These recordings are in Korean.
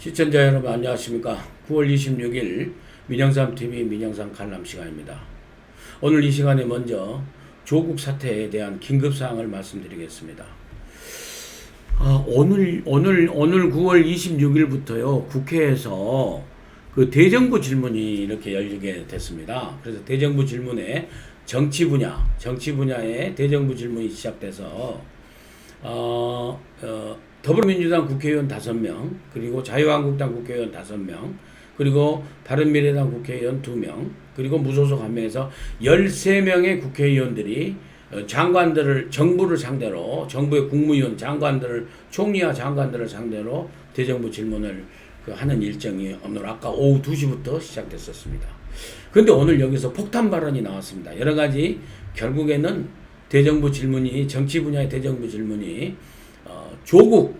시청자 여러분 안녕하십니까? 9월 26일 민영삼TV 민영삼 관람 시간입니다. 오늘 이 시간에 먼저 조국 사태에 대한 긴급사항을 말씀드리겠습니다. 아, 오늘 오늘 오늘 9월 26일부터요 국회에서 그 대정부 질문이 이렇게 열리게 됐습니다. 그래서 대정부 질문에 정치 분야 정치 분야의 대정부 질문이 시작돼서 어, 어, 더불어민주당 국회의원 5명, 그리고 자유한국당 국회의원 5명, 그리고 바른미래당 국회의원 2명, 그리고 무소속 한 명에서 13명의 국회의원들이 어, 장관들을 정부를 상대로 정부의 국무위원 장관들을 총리와 장관들을 상대로 대정부 질문을 그 하는 일정이 오늘 아까 오후 2시부터 시작됐었습니다. 그런데 오늘 여기서 폭탄 발언이 나왔습니다. 여러 가지 결국에는 대정부 질문이 정치 분야의 대정부 질문이 어, 조국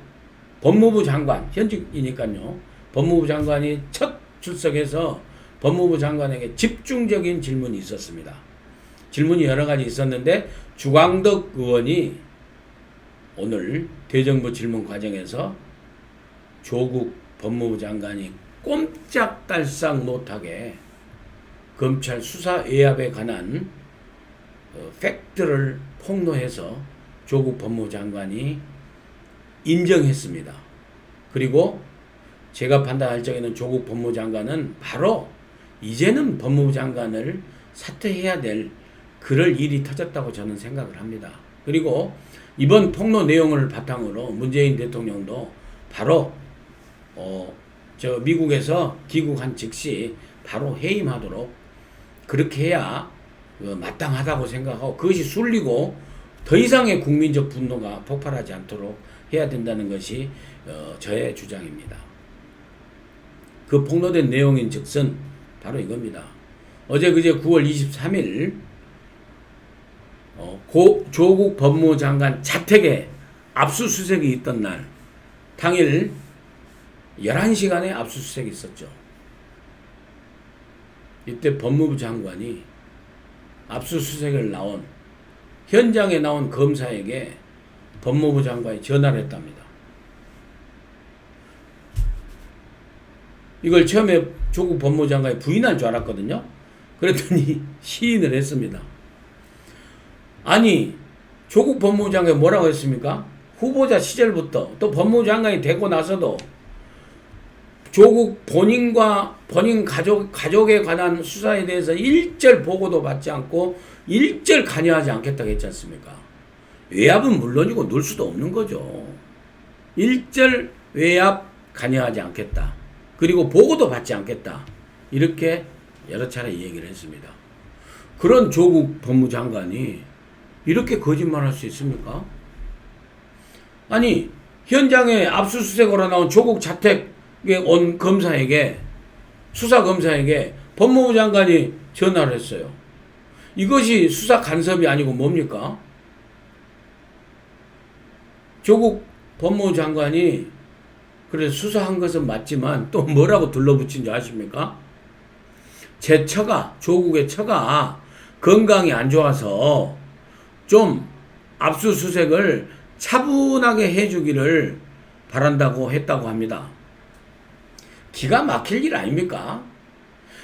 법무부 장관 현직이니까요. 법무부 장관이 첫 출석해서 법무부 장관에게 집중적인 질문이 있었습니다. 질문이 여러 가지 있었는데 주광덕 의원이 오늘 대정부 질문 과정에서 조국 법무부 장관이 꼼짝달싹 못하게 검찰 수사 외압에 관한 어, 팩트를 폭로해서 조국 법무부 장관이 인정했습니다. 그리고 제가 판단할 적에는 조국 법무부 장관은 바로 이제는 법무부 장관을 사퇴해야 될 그럴 일이 터졌다고 저는 생각을 합니다. 그리고 이번 폭로 내용을 바탕으로 문재인 대통령도 바로 어, 저 미국에서 귀국한 즉시 바로 해임하도록 그렇게 해야 어, 마땅하다고 생각하고 그것이 술리고 더 이상의 국민적 분노가 폭발하지 않도록 해야 된다는 것이 어, 저의 주장입니다. 그 폭로된 내용인 즉슨 바로 이겁니다. 어제 그제 9월 23일 어, 고, 조국 법무부 장관 자택에 압수수색이 있던 날 당일 11시간의 압수수색이 있었죠. 이때 법무부 장관이 압수수색을 나온 현장에 나온 검사에게 법무부 장관이 전화를 했답니다. 이걸 처음에 조국 법무부 장관이 부인할 줄 알았거든요. 그랬더니 시인을 했습니다. 아니, 조국 법무부 장관이 뭐라고 했습니까? 후보자 시절부터 또 법무부 장관이 되고 나서도 조국 본인과 본인 가족, 가족에 관한 수사에 대해서 일절 보고도 받지 않고 일절 관여하지 않겠다고 했지 않습니까? 외압은 물론이고 놀 수도 없는 거죠. 일절 외압 관여하지 않겠다. 그리고 보고도 받지 않겠다. 이렇게 여러 차례 얘기를 했습니다. 그런 조국 법무장관이 이렇게 거짓말할 수 있습니까? 아니 현장에 압수수색으로 나온 조국 자택에 온 검사에게 수사 검사에게 법무부 장관이 전화를 했어요. 이것이 수사 간섭이 아니고 뭡니까? 조국 법무부 장관이 그래서 수사한 것은 맞지만 또 뭐라고 둘러붙인 줄 아십니까? 제 처가 조국의 처가 건강이 안 좋아서 좀 압수수색을 차분하게 해주기를 바란다고 했다고 합니다. 기가 막힐 일 아닙니까?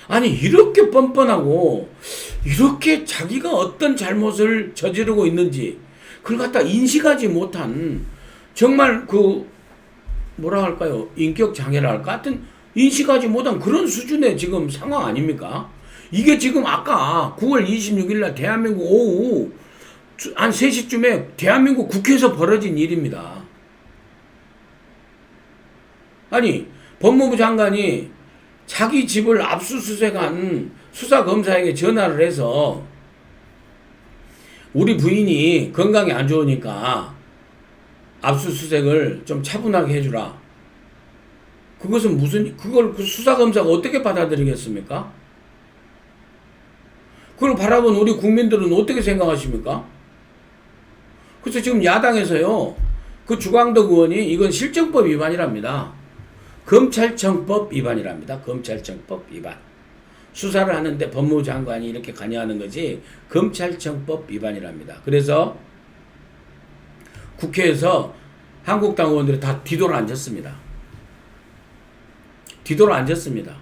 아니 이렇게 뻔뻔하고 이렇게 자기가 어떤 잘못을 저지르고 있는지 그걸 갖다 인식하지 못한 정말 그 뭐라 할까요 인격 장애라 할까 하여튼 인식하지 못한 그런 수준의 지금 상황 아닙니까? 이게 지금 아까 9월 26일 날 대한민국 오후 한 3시쯤에 대한민국 국회에서 벌어진 일입니다. 아니 법무부 장관이 자기 집을 압수수색한 수사검사에게 전화를 해서 우리 부인이 건강이 안 좋으니까 압수수색을 좀 차분하게 해주라. 그것은 무슨, 그걸 그 수사검사가 어떻게 받아들이겠습니까? 그걸 바라본 우리 국민들은 어떻게 생각하십니까? 그래서 지금 야당에서요, 그 주광덕 의원이 이건 실정법 위반이랍니다. 검찰청법 위반이랍니다. 검찰청법 위반. 수사를 하는데 법무부 장관이 이렇게 관여하는 것이 검찰청법 위반이랍니다. 그래서 국회에서 한국당 의원들이 다 뒤돌아 앉았습니다. 뒤돌아 앉았습니다.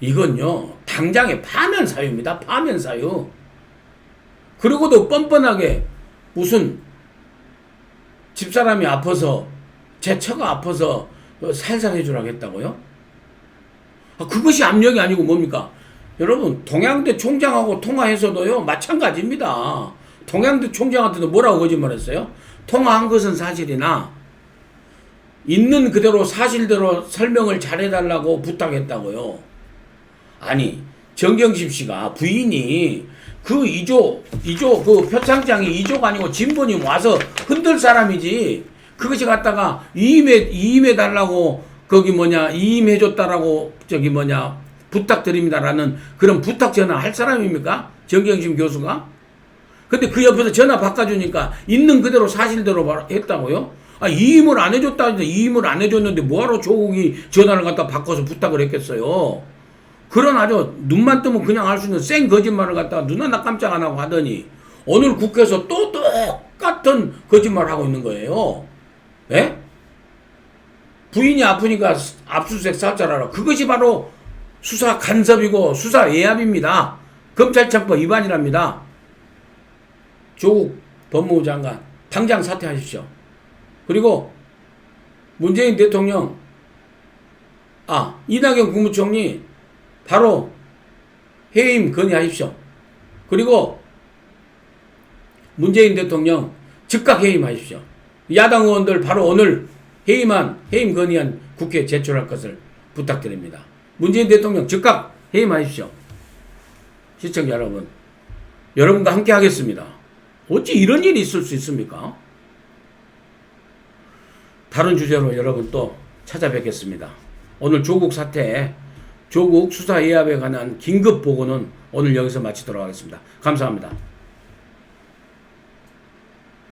이건요, 당장의 파면 사유입니다. 파면 사유. 그리고도 뻔뻔하게 무슨 집사람이 아파서 제 처가 아파서 살살 해주라고 했다고요? 아, 그것이 압력이 아니고 뭡니까? 여러분 동양대 총장하고 통화해서도요 마찬가지입니다. 동양대 총장한테도 뭐라고 거짓말했어요? 통화한 것은 사실이나 있는 그대로 사실대로 설명을 잘해달라고 부탁했다고요. 아니 정경심 씨가 부인이 그 이조 이조 그 표창장이 이조가 아니고 진본이 와서 흔들 사람이지 그것이 갖다가 이임해 이임해 달라고 거기 뭐냐 이임해 줬다라고 저기 뭐냐 부탁드립니다라는 그런 부탁 전화 할 사람입니까 정경심 교수가 근데 그 옆에서 전화 바꿔주니까 있는 그대로 사실대로 말- 했다고요? 아, 이임을 안 해줬다 는데 이임을 안 해줬는데 뭐하러 조국이 전화를 갖다 바꿔서 부탁을 했겠어요? 그런 아주 눈만 뜨면 그냥 할 수 있는 생 거짓말을 갖다가 눈 하나 깜짝 안 하고 하더니 오늘 국회에서 또 똑같은 거짓말을 하고 있는 거예요. 예? 부인이 아프니까 압수수색 살자라라. 그것이 바로 수사 간섭이고 수사 예압입니다. 검찰청법 위반이랍니다. 조국 법무부 장관 당장 사퇴하십시오. 그리고 문재인 대통령 아 이낙연 국무총리 바로 해임 건의하십시오. 그리고 문재인 대통령 즉각 해임하십시오. 야당 의원들 바로 오늘 해임한 해임 건의안 국회에 제출할 것을 부탁드립니다. 문재인 대통령 즉각 해임하십시오. 시청자 여러분, 여러분과 함께 하겠습니다. 어찌 이런 일이 있을 수 있습니까? 다른 주제로 여러분 또 찾아뵙겠습니다. 오늘 조국 사태, 조국 수사 예압에 관한 긴급 보고는 오늘 여기서 마치도록 하겠습니다. 감사합니다.